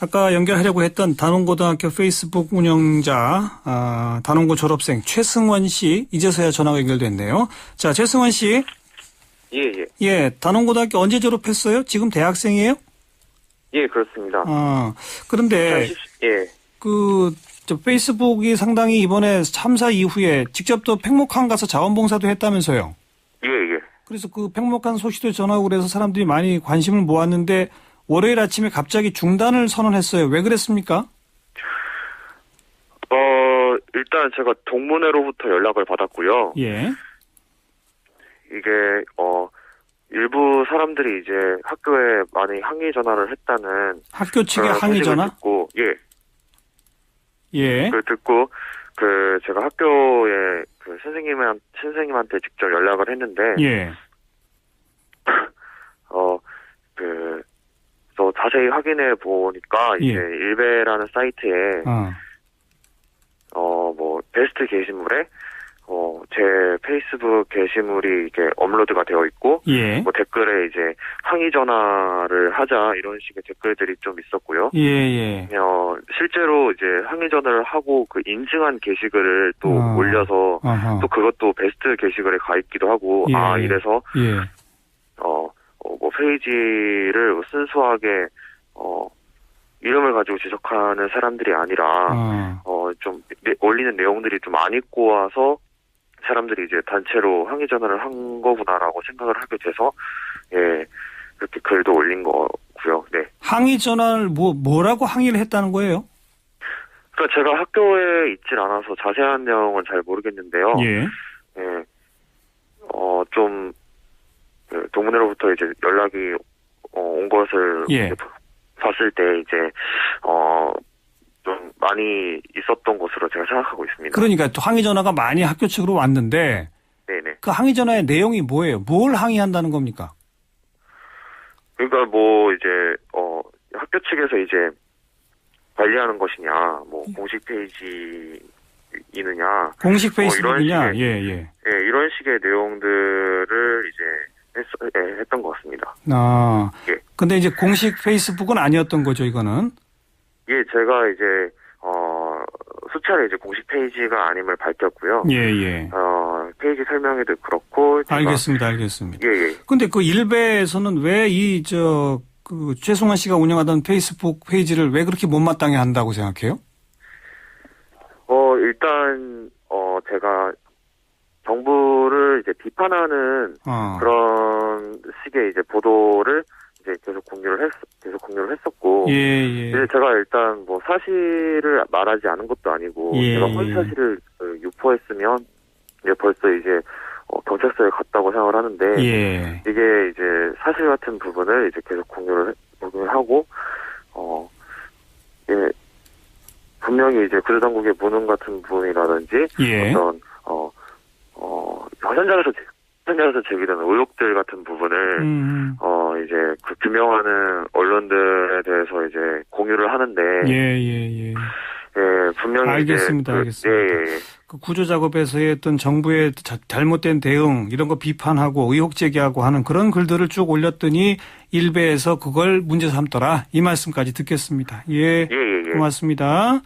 아까 연결하려고 했던 단원고등학교 페이스북 운영자, 아, 단원고 졸업생 최승원 씨, 이제서야 전화가 연결됐네요. 자, 최승원 씨. 예, 예. 예, 단원고등학교 언제 졸업했어요? 지금 대학생이에요? 예, 그렇습니다. 아, 그런데 2010 예. 그, 저 페이스북이 상당히 이번에 참사 이후에 직접 또 팽목항 가서 자원봉사도 했다면서요. 예, 예. 그래서 그 팽목항 소식도 전하고 그래서 사람들이 많이 관심을 모았는데 월요일 아침에 갑자기 중단을 선언했어요. 왜 그랬습니까? 어, 일단 제가 동문회로부터 연락을 받았고요. 예. 이게, 어, 일부 사람들이 이제 학교에 많이 항의 전화를 했다는 학교 측의 그런 항의 전화? 듣고, 예. 예. 그 듣고, 그, 제가 학교에 그 선생님한, 선생님한테 직접 연락을 했는데, 예. 어, 자세히 확인해 보니까, 예. 이제 일베라는 사이트에, 어. 어, 뭐, 베스트 게시물에, 어, 제 페이스북 게시물이 이게 업로드가 되어 있고, 예. 뭐 댓글에 이제 항의 전화를 하자, 이런 식의 댓글들이 좀 있었고요. 예, 예. 어, 실제로 이제 항의 전화를 하고 그 인증한 게시글을 또 어. 올려서, 어허. 또 그것도 베스트 게시글에 가 있기도 하고, 예. 아, 이래서, 예. 페이지를 순수하게, 어, 이름을 가지고 지적하는 사람들이 아니라, 어. 어, 좀, 내- 올리는 내용들이 좀안 읽고 와서, 사람들이 이제 단체로 항의 전화를 한 거구나라고 생각을 하게 돼서, 예, 그렇게 글도 올린 거고요. 네. 항의 전화를 뭐 뭐라고 항의를 했다는 거예요? 그러니까 제가 학교에 있질 않아서 자세한 내용은 잘 모르겠는데요. 예. 예. 어, 좀, 그 동문회로부터 이제 연락이 어, 온 것을 예. 봤을 때 이제, 어, 좀 많이 있었던 것으로 제가 생각하고 있습니다. 그러니까 또 항의 전화가 많이 학교 측으로 왔는데 네네. 그 항의 전화의 내용이 뭐예요? 뭘 항의한다는 겁니까? 그러니까 뭐 이제 어 학교 측에서 이제 관리하는 것이냐, 뭐 예. 공식 페이지 이느냐, 공식 뭐 이런 페이스북이냐? 식의- 예, 예. 예, 이런 식의 내용들을 이제 했, 예, 했던 것 같습니다. 아. 예. 근데 이제 공식 페이스북은 아니었던 거죠, 이거는. 예, 제가 이제 어 수차례 이제 공식 페이지가 아님을 밝혔고요. 예, 예. 어 페이지 설명에도 그렇고 알겠습니다, 알겠습니다. 예, 예. 근데 그 일베에서는 왜 이, 저, 그, 최승환 씨가 운영하던 페이스북 페이지를 왜 그렇게 못마땅해 한다고 생각해요? 어 일단 어 제가 정부 를 이제 비판하는 어. 그런 식의 이제 보도를 이제 계속 공유를 했 계속 공유를 했었고 예, 예. 이제 제가 일단 뭐 사실을 말하지 않은 것도 아니고 예, 제가 예. 허위 사실을 그 유포했으면 이제 벌써 이제 어, 경찰서에 갔다고 생각을 하는데 예. 이게 이제 사실 같은 부분을 이제 계속 공유를 해- 공유를 하고 어 예. 분명히 이제 구조당국의 무능 같은 부분이라든지 예. 어떤 현장에서 제- 현장에서 제기되는 의혹들 같은 부분을 음. 어 이제 그 규명하는 언론들에 대해서 이제 공유를 하는데 예, 예, 예, 예. 분명히 알겠습니다, 그, 알겠습니다. 예, 예, 예. 그 구조 작업에서의 어떤 정부의 자- 잘못된 대응 이런 거 비판하고 의혹 제기하고 하는 그런 글들을 쭉 올렸더니 일베에서 그걸 문제 삼더라 이 말씀까지 듣겠습니다. 예, 예, 예, 예. 고맙습니다.